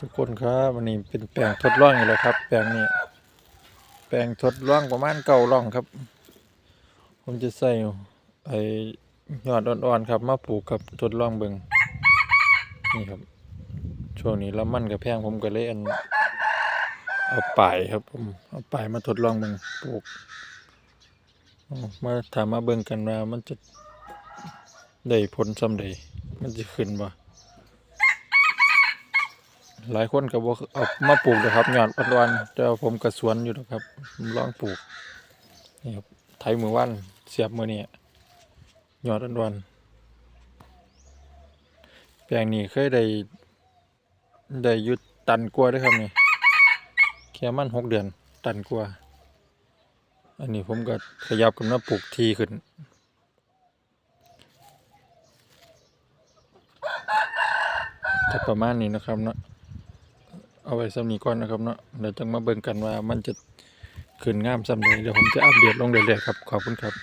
ทุกคนครับวันนี้เป็นแปลงทดลองอยู่แล้วครับ แปลงนี้ แปลงทดลองประมาณเก้าร่องครับ ผมจะใส่ไอ้ยอดอ่อนๆครับมาปลูกครับทดลองเบิ่งนี่ครับ ช่วงนี้ละมันกับแพงผมก็เลยอันเอาป่ายครับผมเอาป่ายมาทดลองเบิ่งปลูกเอามาถามมาเบิ่งกันว่ามันจะได้ผลสำใดมันจะขึ้นบ่ หลายคนก็บอกเอามาปลูกนะครับหยอดอ่อนๆแต่ว่าผมก็สวนอยู่นะครับลองปลูกนี่ครับไถมือวันเสียบมือนี่ยอดอ่อนๆแปลงนี้เคยได้ได้ยุดตันกว่าเด้วยครับนี่แค่มันหกเดือนตันกว่าอันนี้ผมก็ขยับกันมาปลูกทีขึ้นจะประมาณนี้นะครับเนาะ เอาไว้สำนีก่อนนะครับเนาะเดี๋ยวจะมาเบิ่งกันว่ามันจะขึ้นงามสำใดเดี๋ยวผมจะอัปเดตลงเรื่อยๆครับ ขอบคุณครับ